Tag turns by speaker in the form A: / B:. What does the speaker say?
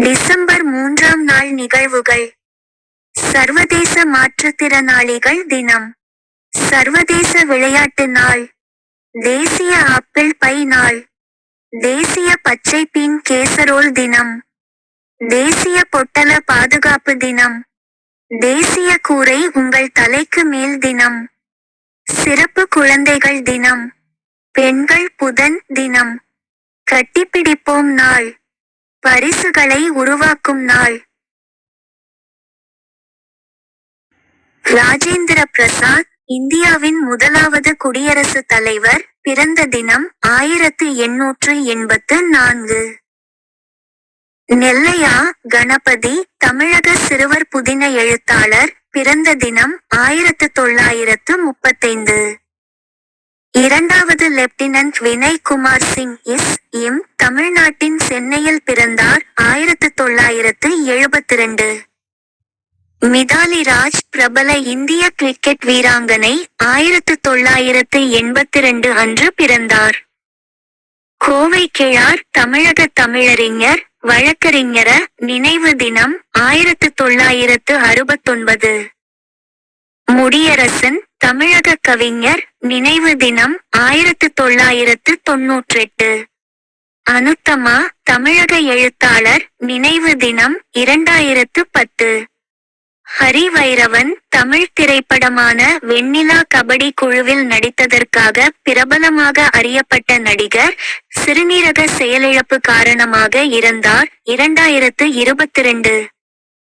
A: December மூன்றாம் நாள் நிகழ்வுகள். சர்வதேச மாற்றுத்திறனாளிகள் தினம். சர்வதேச விளையாட்டு நாள். தேசிய ஆப்பிள் பை நாள். தேசிய பச்சை பீன் கேசரோல் தினம். தேசிய பொட்டல பாதுகாப்பு தினம். தேசிய கூரை உங்கள் தலைக்கு மேல் தினம். சிறப்பு குழந்தைகள் தினம். பெண்கள் புதன் தினம். கட்டிப்பிடிப்போம் நாள். பரிசுகளை உருவாக்கும் நாள். ராஜேந்திர பிரசாத் இந்தியாவின் முதலாவது குடியரசுத் தலைவர் பிறந்த தினம் ஆயிரத்து எண்ணூற்று எண்பத்து நான்கு. நெல்லையா கணபதி தமிழக சிறுவர் புதின எழுத்தாளர் பிறந்த தினம் ஆயிரத்து தொள்ளாயிரத்து முப்பத்தைந்து. இரண்டாவது lieutenant Vinay Kumar Singh S M தமிழ்நாட்டின் சென்னையில் பிறந்தார் ஆயிரத்து தொள்ளாயிரத்து எழுபத்திரண்டு. மிதாலி ராஜ் பிரபல இந்திய கிரிக்கெட் வீராங்கனை ஆயிரத்து தொள்ளாயிரத்து எண்பத்தி ரெண்டு அன்று பிறந்தார். கோவை கிழார் தமிழக தமிழறிஞர் வழக்கறிஞர நினைவு தினம் ஆயிரத்து தொள்ளாயிரத்து அறுபத்தொன்பது. முடியரசன் தமிழக கவிஞர் நினைவு தினம் ஆயிரத்து தொள்ளாயிரத்து தொன்னூற்றெட்டு. அனுத்தமா தமிழக எழுத்தாளர் நினைவு தினம் இரண்டாயிரத்து பத்து. ஹரிவைரவன் தமிழ் திரைப்படமான வெண்ணிலா கபடி குழுவில் நடித்ததற்காக பிரபலமாக அறியப்பட்ட நடிகர் சிறுநீரக செயலிழப்பு காரணமாக இறந்தார் இரண்டாயிரத்து இருபத்தி ரெண்டு